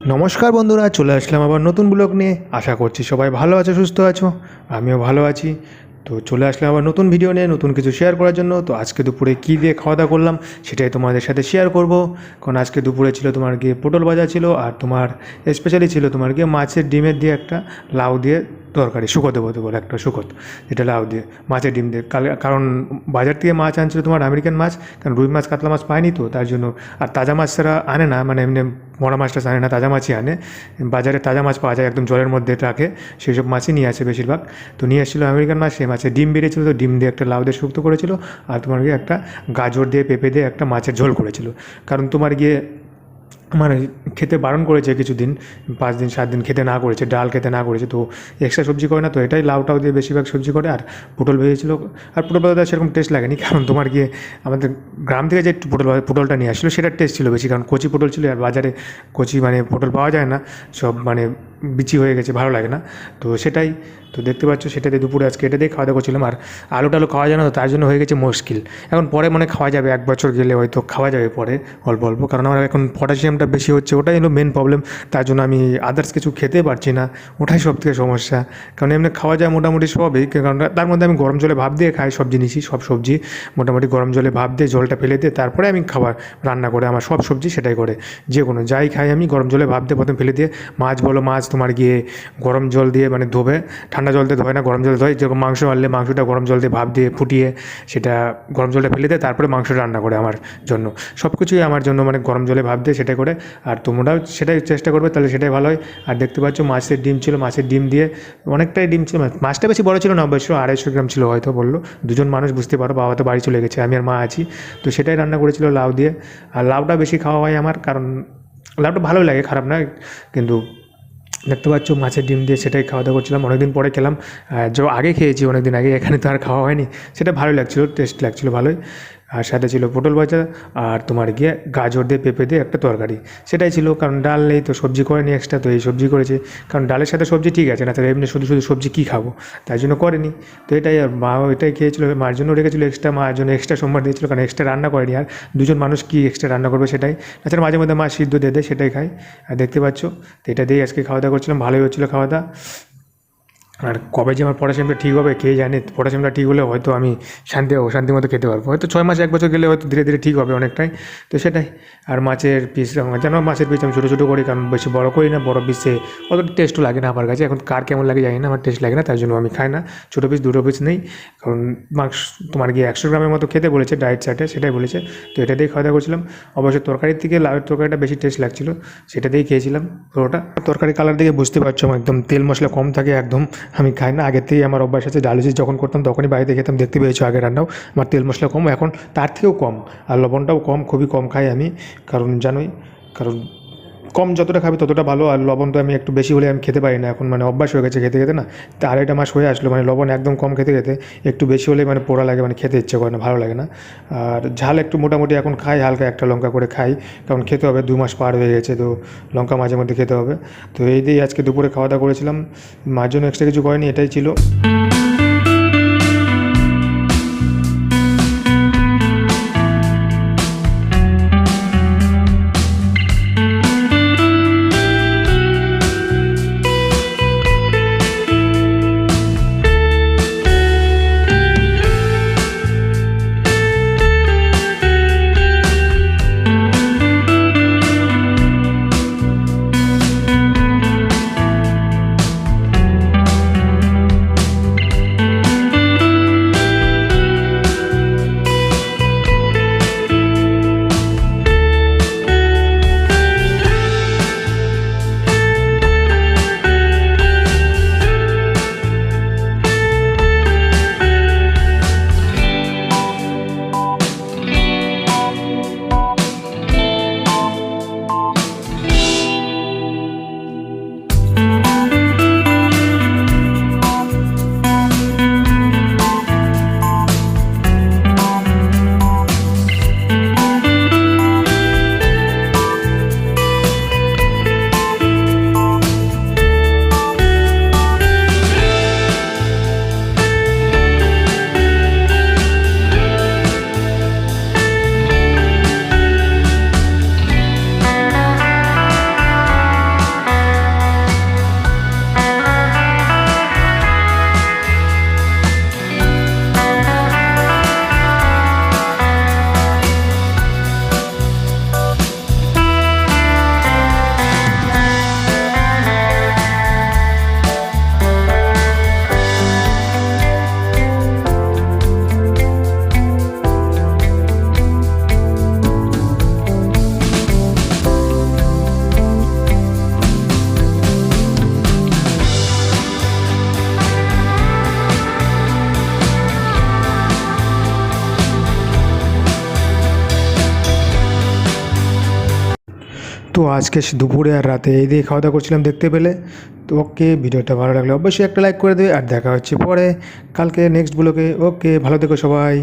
নমস্কার বন্ধুরা, চলে আসলাম আবার নতুন ব্লগ নিয়ে। আশা করছি সবাই ভালো আছো, সুস্থ আছো, আমিও ভালো আছি। তো চলে আসলাম আবার নতুন ভিডিও নিয়ে, নতুন কিছু শেয়ার করার জন্য। তো আজকে দুপুরে কী দিয়ে খাওয়া দাওয়া করলাম, সেটাই তোমাদের সাথে শেয়ার করব। কারণ আজকে দুপুরে ছিল তোমার গিয়ে পটল ভাজা ছিল, আর তোমার স্পেশালি ছিল তোমার গিয়ে মাছের ডিমের দিয়ে একটা লাউ দিয়ে তরকারি শুকোতে বলতে বলে একটা শুকোত যেটা লাউ দিয়ে, মাছের ডিম দিয়ে। কারণ বাজার থেকে মাছ আনছিল তোমার আমেরিকান মাছ, কারণ রুই মাছ, কাতলা মাছ পায়নি তো, তার জন্য আর তাজা মাছ ছাড়া আনে না মানে এমনি মরা মাছটা আনে না, তাজা মাছই আনে। বাজারে তাজা মাছ পাওয়া যায়, একদম জলের মধ্যে রাখে সেই সব মাছই নিয়ে আসে বেশিরভাগ। তো নিয়ে এসেছিল আমেরিকান মাছ, সেই মাছের ডিম বেরিয়েছিল তো, ডিম দিয়ে একটা লাউ দিয়ে শুক্তো করেছিল, আর তোমার গিয়ে একটা গাজর দিয়ে, পেঁপে দিয়ে একটা মাছের ঝোল করেছিল। কারণ তোমার গিয়ে মানে খেতে বারণ করেছে কিছুদিন, পাঁচ দিন, সাত দিন খেতে না করেছে, ডাল খেতে না করেছে, তো এক্সট্রা সবজি করে না, তো এটাই লাউ টাউ দিয়ে বেশিরভাগ সবজি করে, আর পটল ভেজেছিল। আর পটল ভাজা সেরকম টেস্ট লাগেনি, কারণ তোমার গিয়ে আমাদের গ্রাম থেকে যে পটল পটলটা নিয়ে আসছিল, সেটার টেস্ট ছিল বেশি, কারণ কচি পটল ছিল, আর বাজারে কচি মানে পটল পাওয়া যায় না, সব মানে বিচি হয়ে গেছে, ভালো লাগে না, তো সেটাই, তো দেখতে পাচ্ছ সেটাতে দুপুরে আজকে এটা দিয়ে খাওয়া দাওয়া করছিলাম, আর আলু টালু খাওয়া যায় না, তো তার জন্য হয়ে গেছে মুশকিল। এখন পরে মনে খাওয়া যাবে, এক বছর গেলে হয়তো খাওয়া যাবে পরে, অল্প অল্প, কারণ আমার এখন পটাশিয়ামটা বেশি হচ্ছে ওটাই হলো মেন প্রবলেম তার জন্য আমি আদার্স কিছু খেতে পারছি না। ওটাই সব থেকে সমস্যা। কারণ এমনি খাওয়া যায় মোটামুটি সবই। কারণ তার মধ্যে আমি গরম জলে ভাব দিয়ে খাই সব জিনিসই, সব সবজি। মোটামুটি গরম জলে ভাব দিয়ে জলটা ফেলে দিয়ে তারপরে আমি খাবার রান্না করে, আমার সব সবজি সেটাই করে। যে কোনো যাই খাই আমি, গরম জলে ভাব দিয়ে প্রথমে ফেলে দিয়ে মাছ বলো, মাছ তোমার গিয়ে গরম জল দিয়ে মানে ধোবে। ঠান্ডা জল দিয়ে ধোয় না, গরম জল ধোয়। যেরকম মাংস মারলে মাংসটা গরম জল দিয়ে ভাব দিয়ে ফুটিয়ে সেটা গরম জলটা ফেলে দিয়ে তারপরে মাংস রান্না করে আমার জন্য। সব কিছুই আমার জন্য মানে গরম জলে ভাব দিয়ে সেটাই করে। আর তোমরাও সেটাই চেষ্টা করবে, তাহলে সেটাই ভালো হয়। আর দেখতে পাচ্ছ মাছের ডিম ছিল, মাছের ডিম দিয়ে অনেকটাই ডিম ছিল মাছটা বেশি বড় ছিল না, অবশ্য আড়াইশো গ্রাম ছিল হয়তো বলল। দুজন মানুষ বুঝতে পারো, বাবা তো বাড়ি চলে গেছে, আমি আর মা আছি। তো সেটাই রান্না করেছিল লাউ দিয়ে। আর লাউটা বেশি খাওয়া হয় আমার, কারণ লাউটা ভালোই লাগে, খারাপ না কিন্তু দেখতে পাচ্ছ মাছের ডিম দিয়ে সেটাই খাওয়া দাওয়া করছিলাম, অনেকদিন পরে খেলাম। যে আগে খেয়েছি, অনেকদিন আগে, এখানে তো আর খাওয়া হয়নি। সেটা ভালোই লাগছিল, টেস্ট লাগছিল, ভালোই। আর সাথে ছিল পটল ভাজা আর তোমার গিয়ে গাজর দিয়ে পেঁপে দিয়ে একটা তরকারি। সেটাই ছিল, কারণ ডাল নেই তো, সবজি করেনি এক্সট্রা তো এই সবজি করেছে। কারণ ডালের সাথে সবজি ঠিক আছে, না তাহলে এমনি শুধু শুধু সবজি কী খাব? তাই জন্য করেনি। তো এটাই আর মাও এটাই খেয়েছিল, মার জন্য রেখেছিলো এক্সট্রা মার জন্য এক্সট্রা সোমবার দিয়েছিল, কারণ এক্সট্রা রান্না করেনি আর দুজন মানুষ কি এক্সট্রা রান্না করবে সেটাই। তাছাড়া মাঝে মধ্যে মা সিদ্ধ দিয়ে দেয়, সেটাই খাই আর দেখতে পাচ্ছ, তো এটা দিয়েই আজকে খাওয়া দাওয়া করছিলাম, ভালোই হচ্ছিল খাওয়া দাওয়া। আর কবে যে আমার পটাশিয়ামটা ঠিক হবে, কে জানে পটাশিয়ামটা ঠিক হলে হয়তো আমি শান্তি ও শান্তি মতো খেতে পারব। হয়তো ছয় মাস, এক বছর গেলে হয়তো ধীরে ধীরে ঠিক হবে অনেকটাই, তো সেটাই। আর মাছের পিস যেন মাছের পিস আমি ছোটো ছোটো করি, কারণ বেশি বড় করি না, বড় পিসে অত টেস্টও লাগে না আমার কাছে। এখন কার কেমন লাগে জানি না, আমার টেস্ট লাগে না, তার জন্য আমি খাই না। ছোটো পিস দুটো পিস নেই, কারণ মাংস তোমার গিয়ে একশো গ্রামের মতো খেতে বলেছে ডায়েট চার্টে সেটাই বলেছে, তো এটা দিয়েই খাওয়া দাওয়া করছিলাম। অবশ্য তরকারির থেকে লাউয়ের তরকারিটা বেশি টেস্ট লাগছিল, সেটা দিয়েই খেয়েছিলাম পুরোটা। তরকারি কালার দিকে বুঝতে পারছ একদম তেল মশলা কম থাকে একদম আমি খাই না, আগের থেকেই আমার অভ্যাস আছে ডালুচি যখন করতাম তখনই বাড়িতে খেতাম, দেখতে পেয়েছ আগে রান্নাও। আমার তেল মশলা কম, এখন তার থেকেও কম, আর লবণটাও কম, খুবই কম খাই আমি, কারণ জানোই, কারণ কম যতটা খাবে ততটা ভালো, আর লবণ তো আমি একটু বেশি হলে আমি খেতে পারি না। এখন মানে অভ্যাস হয়ে গেছে খেতে খেতে না, তা আড়াইটা মাস হয়ে আসলো মানে লবণ একদম কম খেতে খেতে একটু বেশি হলে মানে পোড়া লাগে মানে খেতে ইচ্ছে করে না, ভালো লাগে না। আর ঝাল একটু মোটামুটি এখন খাই, হালকা একটা লঙ্কা করে খাই, কারণ খেতে হবে, দু মাস পার হয়ে গেছে তো লঙ্কা মাঝে মধ্যে খেতে হবে। তো এই দিয়েই আজকে দুপুরে খাওয়া দাওয়া করেছিলাম, মার জন্য এক্সট্রা কিছু করেনি, এটাই ছিল। তো আজকে দুপুরে আর রাতে এই দিয়ে খাওয়া দাওয়া করছিলাম দেখতে পেলে। তো ওকে ভিডিওটা ভালো লাগলে অবশ্যই একটা লাইক করে দেবে, আর দেখা হচ্ছে পরে। কালকে নেক্সট ব্লগে ওকে, ভালো থেকো সবাই।